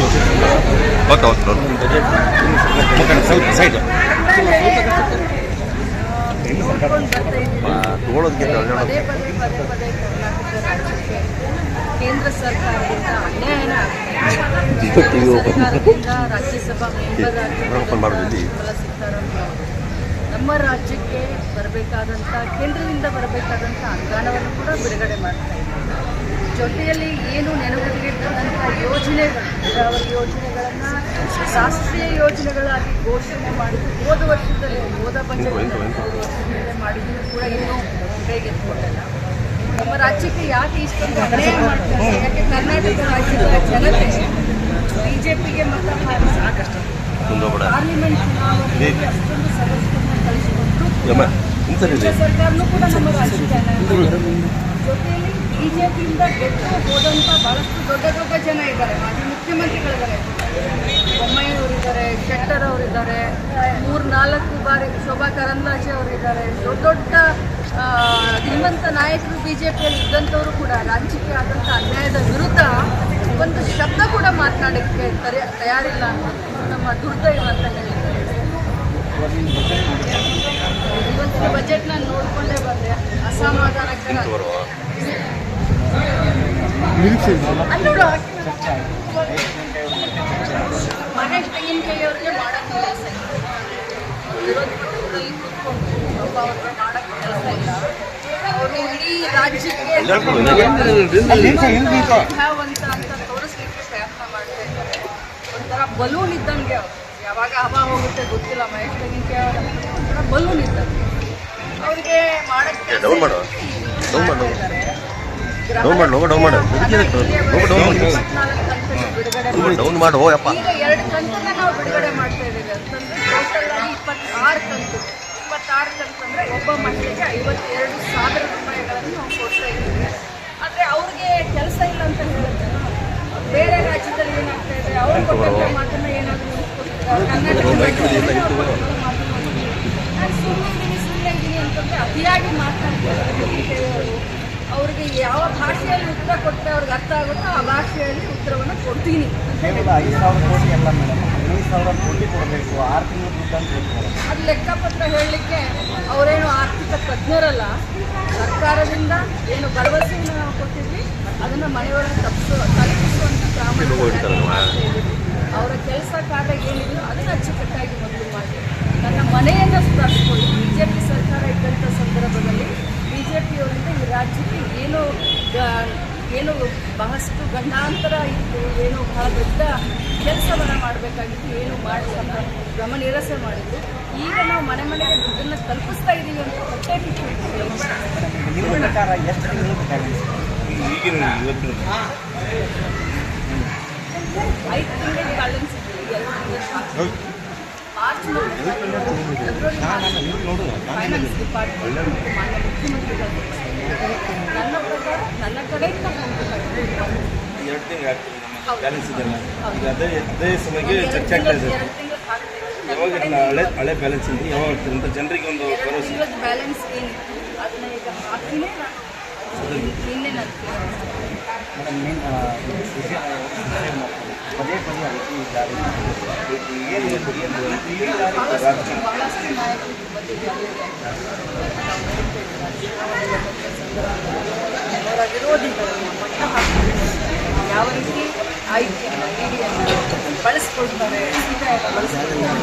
Okay okay side ತಗೊಳ್ಳೋದಕ್ಕೆ ಕೇಂದ್ರ ಸರ್ಕಾರದಿಂದ ಅನ್ಯಾಯನ ಆಗ್ತಾ ಇದೆ. TV open. ಸರ್ಕಾರದಿಂದ ರಾಜ್ಯಸಭಾ ಮೆಂಬರ್ ಆಗಿ ಮಾಡೋದು ಇಲ್ಲಿ. ನಿರ್ಮಲಾ ಸೀತಾರಾಮನ್ ಅವರು ನಮ್ಮ ರಾಜ್ಯಕ್ಕೆ ಬರಬೇಕಾದಂಥ ಕೇಂದ್ರದಿಂದ ಬರಬೇಕಾದಂಥ ಅನುದಾನವನ್ನು ಕೂಡ ಬಿಡುಗಡೆ ಮಾಡ್ತಾ ಇದ್ದಾರೆ ಜೊತೆಯಲ್ಲಿ ಏನು ನೆನಪಿಟ್ಟಿರ್ತಕ್ಕಂಥ ಯೋಜನೆಗಳು ನೀರಾವರಿ ಯೋಜನೆಗಳನ್ನು ರಾಷ್ಟ್ರೀಯ ಯೋಜನೆಗಳಾಗಿ ಘೋಷಣೆ ಮಾಡಿ ಹೋದ ವರ್ಷದಲ್ಲಿ ಹೋದ ಬಜೆಟ್ ಮಾಡಿದ್ದು ಕೂಡ ಇನ್ನೂ ಕೈಗೆತ್ತಿಕೊಂಡಿಲ್ಲ ನಮ್ಮ ರಾಜ್ಯಕ್ಕೆ ಯಾಕೆ ಇಷ್ಟೊಂದು ಅನ್ಯಾಯ ಮಾಡ್ತಾರೆ? ಯಾಕೆ ಕರ್ನಾಟಕ ರಾಜ್ಯದ ಜನತೆ ಬಿಜೆಪಿಗೆ ಮತ ಹಾಕಿ ಸಾಕಷ್ಟು. ಪಾರ್ಲಿಮೆಂಟ್ ಚುನಾವಣೆಯಲ್ಲಿ ಅಷ್ಟೊಂದು ಸದಸ್ಯರನ್ನ ಸರ್ಕಾರನೂ ಕೂಡ ನಮ್ಮ. ಜೊತೆಯಲ್ಲಿ ಬಿಜೆಪಿಯಿಂದ ಗೆದ್ದು ಹೋದಂಥ ಬಹಳಷ್ಟು ದೊಡ್ಡ ದೊಡ್ಡ ಜನ ಇದ್ದಾರೆ. ಮಾಜಿ ಮುಖ್ಯಮಂತ್ರಿಗಳಿದ್ದಾರೆ. ಬೊಮ್ಮಾಯಿಯವರಿದ್ದಾರೆ ಶೆಟ್ಟರ್ ಅವರಿದ್ದಾರೆ ಮೂರು ನಾಲ್ಕು ಬಾರಿ ಶೋಭಾ ಕರಂದ್ಲಾಜೆ ಅವರಿದ್ದಾರೆ. ದೊಡ್ಡ ದೊಡ್ಡ ಧೀಮಂತ ನಾಯಕರು ಬಿಜೆಪಿಯಲ್ಲಿ ಇದ್ದಂಥವರು ಕೂಡ ರಾಜ್ಯಕ್ಕೆ ಆದಂಥ ಅನ್ಯಾಯದ ವಿರುದ್ಧ ಒಂದು ಶಬ್ದ ಕೂಡ ಮಾತನಾಡೋಕ್ಕೆ ತರೆ, ತಯಾರಿಲ್ಲ ಅನ್ನೋದು ನಮ್ಮ ದುರ್ದೈವ ಅಂತ ಹೇಳಿದ್ದಾರೆ ಬಜೆಟ್ನ ನೋಡ್ಕೊಂಡೇ ಬಂದೆ ಅಸಮಾಧಾನಕರ ಅಲ್ಲಿ ನೋಡು, ಮಹೇಶ್ ತೆಂಗಿನಕಾಯಿ ಅವ್ರಿಗೆ ಮಾಡಕ್ಕೆ ಕೆಲಸ ಇಲ್ಲ ವಿರೋಧ ಪಕ್ಷದಲ್ಲಿ ಕೂತ್ಕೊಂಡು ಒಬ್ಬ ಅವ್ರಿಗೆ ಮಾಡಕ್ಕೆ ಕೆಲಸ ಇಲ್ಲ ಅವರು ಇಡೀ ರಾಜ್ಯಕ್ಕೆ ಪ್ರಭಾವಂತ ಅಂತ ತೋರಿಸ್ಲಿಕ್ಕೆ ಪ್ರಯತ್ನ ಮಾಡ್ತಾ ಇದ್ದಾರೆ ಒಂಥರ ಬಲೂನ್ ಇದ್ದಂಗೆ ಅವರು ಯಾವಾಗ ಹಬ್ಬ ಹೋಗುತ್ತೆ ಗೊತ್ತಿಲ್ಲ ಮಹೇಶ್ ತೆಂಗಿನಕಾಯಿ ಅವರ ಬಲೂನ್ ಇದ್ದಂಗೆ ಅವ್ರಿಗೆ ಮಾಡಕ್ಕೆ ಡೌನ್ ಮಾಡು. ಯಪ್ಪ. ಈಗ ಎರಡು ಕಂತನ್ನ ನಾವು ಬಿಡುಗಡೆ ಮಾಡ್ತಾ ಇದ್ದೀವಿ. ಅಂತಂದ್ರೆ ಟೋಟಲ್ ಆಗಿ ಇಪ್ಪತ್ತಾರು ಕಂತು. ಇಪ್ಪತ್ತಾರು ಒಬ್ಬ ಮಕ್ಕಳಿಗೆ ಐವತ್ತೆರಡು ಸಾವಿರ ರೂಪಾಯಿಗಳನ್ನು ನಾವು ಕೊಡ್ತಾ ಇದ್ದೀವಿ. ಆದರೆ ಅವ್ರಿಗೆ ಕೆಲಸ ಇಲ್ಲ ಅಂತ ಹೇಳುತ್ತೆ ಬೇರೆ ರಾಜ್ಯದಲ್ಲಿ ಏನಾಗ್ತಾ ಇದೆ? ಅವ್ರು ಕೊಟ್ಟಂತ ಅಂತಂದ್ರೆ ಅತಿಯಾಗಿ ಮಾತನಾಡ್ತಾರೆ ಅವರು ಅವ್ರಿಗೆ ಯಾವ ಭಾಷೆಯಲ್ಲಿ ಉತ್ತರ ಕೊಟ್ಟರೆ ಅವ್ರಿಗೆ ಅರ್ಥ ಆಗುತ್ತೋ ಆ ಭಾಷೆಯಲ್ಲಿ ಉತ್ತರವನ್ನು ಕೊಡ್ತೀನಿ ಅದು ಲೆಕ್ಕಪತ್ರ ಹೇಳಲಿಕ್ಕೆ ಅವರೇನು ಆರ್ಥಿಕ ತಜ್ಞರಲ್ಲ ಸರ್ಕಾರದಿಂದ ಏನು ಭರವಸೆಯನ್ನು ನಾವು ಕೊಟ್ಟಿದ್ವಿ, ಅದನ್ನು ಮನೆಯೊಳಗೆ ತಪ್ಪಿಸು ತಲುಪಿಸುವಂಥ ಪ್ರಾಮಾಣಿಕ ಅವರ ಕೆಲಸ ಕಾರ್ಯ ಏನಿದೆಯೋ ಅದನ್ನು ಅಚ್ಚುಕಟ್ಟಾಗಿ ಮೊದಲು ಮಾಡಿ ನನ್ನ ಮನೆಯನ್ನು ಸುಧಾರಿಸಿಕೊಳ್ಳಿ ಬಿ ಜೆ ಪಿ ಸರ್ಕಾರ ಇದ್ದಂಥ ಸಂದರ್ಭದಲ್ಲಿ ಬಿ ಜೆ ಪಿಯವರಿಂದ ಈ ರಾಜ್ಯಕ್ಕೆ ಏನು ಗ- ಏನು ಬಹಳಷ್ಟು ಗಂಡಾಂತರ ಇತ್ತು ಏನು ಬಹಳ ದೊಡ್ಡ ಕೆಲಸವನ್ನು ಮಾಡಬೇಕಾಗಿತ್ತು ಏನು ಮಾಡಿಲ್ಲ ಗಮ ನಿರಸೆ ಮಾಡಿದ್ರು. ಈಗ ನಾವು ಮನೆ ಮನೆಗೆ ದುಡ್ಡನ್ನು ತಲುಪಿಸ್ತಾ ಇದ್ದೀವಿ ಅಂತ ಹೊಟ್ಟೆ ಐದು ತಿಂಗಳ ಬ್ಯಾಲೆನ್ಸ್ ಫೈನಾನ್ಸ್ ಡಿಪಾರ್ಟ್ಮೆಂಟ್ ಮಾನ್ಯ ಮುಖ್ಯಮಂತ್ರಿಗಳು. ನನ್ನ ಪ್ರಕಾರ ನನ್ನ ಕಡೆಯಿಂದ ಹೋಗಬೇಕಾಗಿದೆ ಎರಡು ತಿಂಗಳು ಬ್ಯಾಲೆನ್ಸ್ ಇದೆಲ್ಲ ಈಗ ಅದೇ ಅದೇ ಸಮಯಕ್ಕೆ ಚರ್ಚೆ ಆಗ್ತಾ ಇದೆ. ಯಾವಾಗ ಹಳೆ ಹಳೆ ಬ್ಯಾಲೆನ್ಸ್ ಇದೆ ಯಾವಾಗ ಆಗ್ತದೆ ಅಂತ ಜನರಿಗೆ ಒಂದು ಭರವಸೆ. ಬ್ಯಾಲೆನ್ಸ್ ಏನಿತ್ತು? ಅದನ್ನ ಈಗ ಹಾಕಿನೇ ಮೇಡಮ್ ಪದೇ ಪದೇ ಅದಕ್ಕೆ ಏನು ಬಹಳಷ್ಟು ನಾಯಕರು ಬಂದಿದ್ದಾರೆ ಅವರ ವಿರೋಧಿಗಳನ್ನು ಮಟ್ಟ ಹಾಕ್ತಾರೆ ಯಾವ ರೀತಿ ಆಯ್ಕೆಯನ್ನು ಇಡಿಯನ್ನು ಬಳಸ್ಕೊಳ್ತಾರೆ ಸಿಬಿಐನ ಬಳಸ್ಕೊಳ್ತಾರೆ